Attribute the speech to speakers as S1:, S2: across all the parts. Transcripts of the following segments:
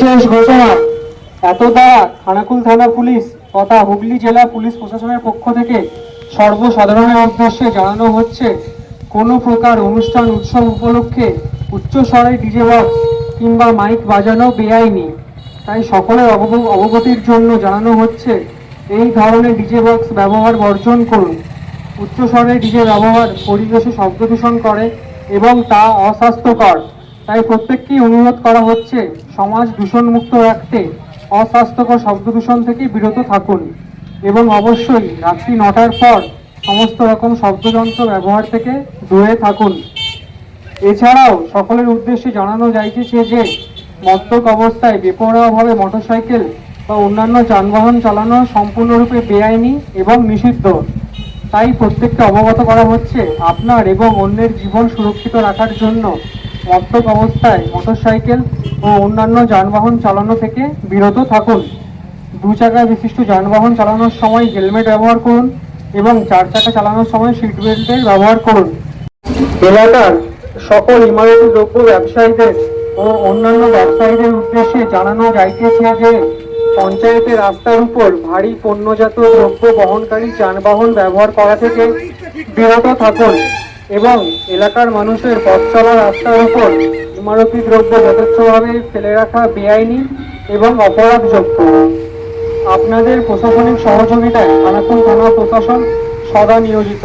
S1: বিশেষ ঘোষণা এত দ্বারা খানাকুল থানা পুলিশ তথা হুগলি জেলা পুলিশ প্রশাসনের পক্ষ থেকে সর্বসাধারণের উদ্দেশ্যে জানানো হচ্ছে, কোনো প্রকার অনুষ্ঠান, উৎসব উপলক্ষে উচ্চস্বরে ডিজে বক্স কিংবা মাইক বাজানো বেআইনি। তাই সকলের অবগ- অবগতির জন্য জানানো হচ্ছে, এই ধরনের ডিজে বক্স ব্যবহার বর্জন করুন। উচ্চস্বরে ডিজে ব্যবহার পরিবেশে শব্দ দূষণ করে এবং তা অস্বাস্থ্যকর। তাই প্রত্যেককেই অনুরোধ করা হচ্ছে সমাজ দূষণমুক্ত রাখতে অস্বাস্থ্যকর শব্দ দূষণ থেকে বিরত থাকুন এবং অবশ্যই রাত্রি নটার পর সমস্ত রকম শব্দযন্ত্র ব্যবহার থেকে দূরে থাকুন। এছাড়াও সকলের উদ্দেশ্যে জানানো যাইতেছে যে মদ্যক অবস্থায় বেপরোয়াভাবে মোটরসাইকেল বা অন্যান্য যানবাহন চালানো সম্পূর্ণরূপে বেআইনি এবং নিষিদ্ধ। তাই প্রত্যেককে অবগত করা হচ্ছে আপনার এবং অন্যের জীবন সুরক্ষিত রাখার জন্য মদ্যক অবস্থায় মোটরসাইকেল ও অন্যান্য যানবাহন চালানো থেকে বিরত থাকুন। দু চাকা বিশিষ্ট যানবাহন চালানোর সময় হেলমেট ব্যবহার করুন এবং চার চাকা চালানোর সময় সিট বেল্টের ব্যবহার করুন। এলাকার সকল ইমারতি দ্রব্য ব্যবসায়ীদের ও অন্যান্য ব্যবসায়ীদের উদ্দেশ্যে জানানো যাইতেছে যে, পঞ্চায়েতের রাস্তার উপর ভারী পণ্যজাত দ্রব্য বহনকারী যানবাহন ব্যবহার করা থেকে বিরত থাকুন। এবং এলাকার মানুষের পথ চলা রাস্তার উপর ইমারতি দ্রব্য যথেচ্ছভাবে ফেলে রাখা বেআইনি এবং অপরাধযোগ্য। আপনাদের প্রশাসনিক সহযোগিতায় আনাকুল থানা প্রশাসন সদা নিয়োজিত।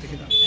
S1: Te quedamos.